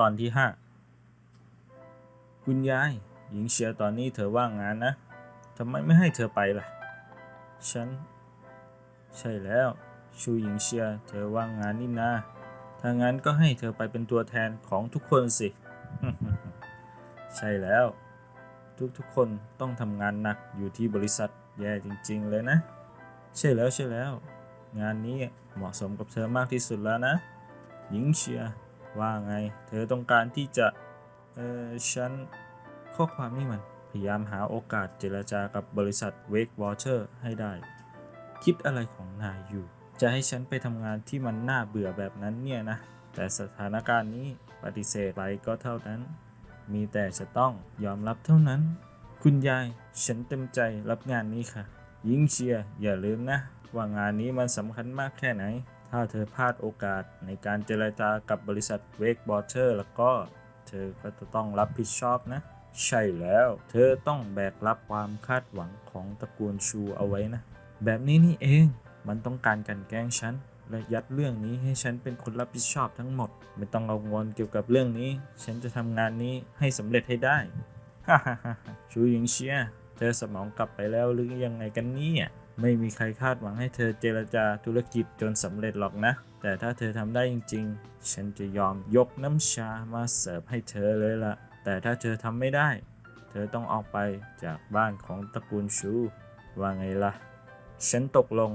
ตอนที่ห้าคุณยาย หญิงเชียตอนนี้เธอว่างงานนะทำไมไม่ให้เธอไปล่ะ ฉัน ใช่แล้ว ชูหญิงเชียเธอว่างงานนี่นาถ้างั้นก็ให้เธอไปเป็นตัวแทนของทุกคนสิ ใช่แล้ว ทุกๆคนต้องทำงานหนักอยู่ที่บริษัทแย่จริง ๆ เลยนะ ใช่แล้วใช่แล้ว งานนี้เหมาะสมกับเธอมากที่สุดแล้วนะ หญิงเชียร์ ว่าไง เธอต้องการที่จะ เออฉัน ข้อความนี่มัน พยายามหาโอกาสเจรจากับบริษัท Wake Water ให้ได้ คิดอะไรของนายอยู่ จะให้ฉันไปทำงานที่มันน่าเบื่อแบบนั้นเนี่ยนะ แต่สถานการณ์นี้ปฏิเสธไปก็เท่านั้น มีแต่จะต้องยอมรับเท่านั้น คุณยาย ฉันเต็มใจรับงานนี้ค่ะ ยิงเชียร์อย่าลืมนะ ว่างานนี้มันสำคัญมากแค่ไหน ถ้าเธอพลาดโอกาสในการเจรจากับบริษัท Wake Water แล้วก็เธอก็จะต้องรับผิดชอบนะ ใช่แล้ว เธอต้องแบกรับความคาดหวังของตระกูลชูเอาไว้นะ แบบนี้นี่เองมันต้องการกันแกล้งฉัน และยัดเรื่องนี้ให้ฉันเป็นคนรับผิดชอบทั้งหมด ไม่ต้องกังวลเกี่ยวกับเรื่องนี้ ฉันจะทำงานนี้ให้สำเร็จให้ได้ฮ่าฮ่าฮ่าชูหญิงเชียเธอสมองกลับไปแล้วหรือยังไงกันเนี่ย ไม่มีใครคาดหวังให้เธอเจรจาธุรกิจจนสำเร็จหรอกนะ แต่ถ้าเธอทำได้จริง ๆ ฉันจะยอมยกน้ำชามาเสิร์ฟให้เธอเลยล่ะ แต่ถ้าเธอทำไม่ได้ เธอต้องออกไปจากบ้านของตระกูลชูว่าไงล่ะ ฉันตกลง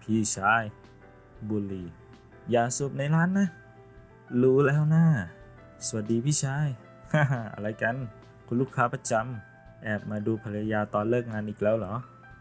พี่ชายบุรี อย่าสูบในร้านนะ รู้แล้วนะสวัสดีพี่ชาย อะไรกัน คุณลูกค้าประจำแอบมาดูภรรยาตอนเลิกงานอีกแล้วเหรอ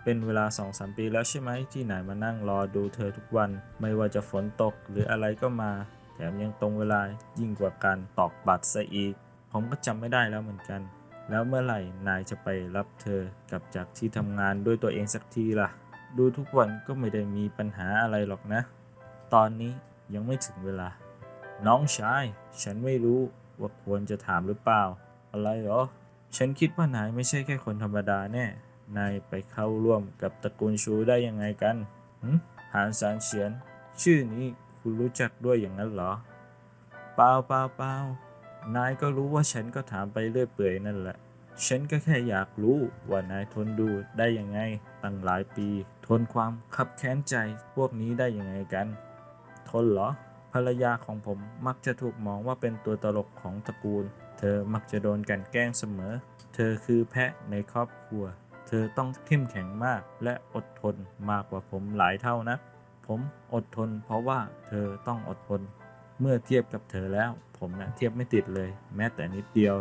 เป็นเวลา2องสามปีแล้วใช่ไหมที่ไหนมานั่งรอดูเธอทุกวัน ไม่ว่าจะฝนตกหรืออะไรก็มา แถมยังตรงเวลายิ่งกว่าการตอกบัตรซะอีก ผมก็จำไม่ได้แล้วเหมือนกัน แล้วเมื่อไหร่นายจะไปรับเธอกลับจากที่ทำงานด้วยตัวเองสักทีล่ะ ดูทุกวันก็ไม่ได้มีปัญหาอะไรหรอกนะ ตอนนี้ ยังไม่ถึงเวลา น้องชาย ฉันไม่รู้ว่าควรจะถามหรือเปล่า อะไรหรอ ฉันคิดว่านายไม่ใช่แค่คนธรรมดาแน่ นายไปเข้าร่วมกับตระกูลชูได้ยังไงกันหืมหานสารเฉียน ชื่อนี้คุณรู้จักด้วยอย่างนั้นเหรอ เปล่าเปล่าเปล่านายก็รู้ว่าฉันก็ถามไปเรื่อยเปื่อยนั่นแหละ ฉันก็แค่อยากรู้ว่านายทนดูได้ยังไง ตั้งหลายปี ทนความคับแค้นใจพวกนี้ได้ยังไงกัน ทนเหรอ ภรรยาของผมมักจะถูกมองว่าเป็นตัวตลกของตระกูล เธอมักจะโดนกันแกล้งเสมอ เธอคือแพะในครอบครัว เธอต้องเข้มแข็งมากและอดทนมากกว่าผมหลายเท่านะ ผมอดทนเพราะว่าเธอต้องอดทน เมื่อเทียบกับเธอแล้ว ผมนะเทียบไม่ติดเลย แม้แต่นิดเดียว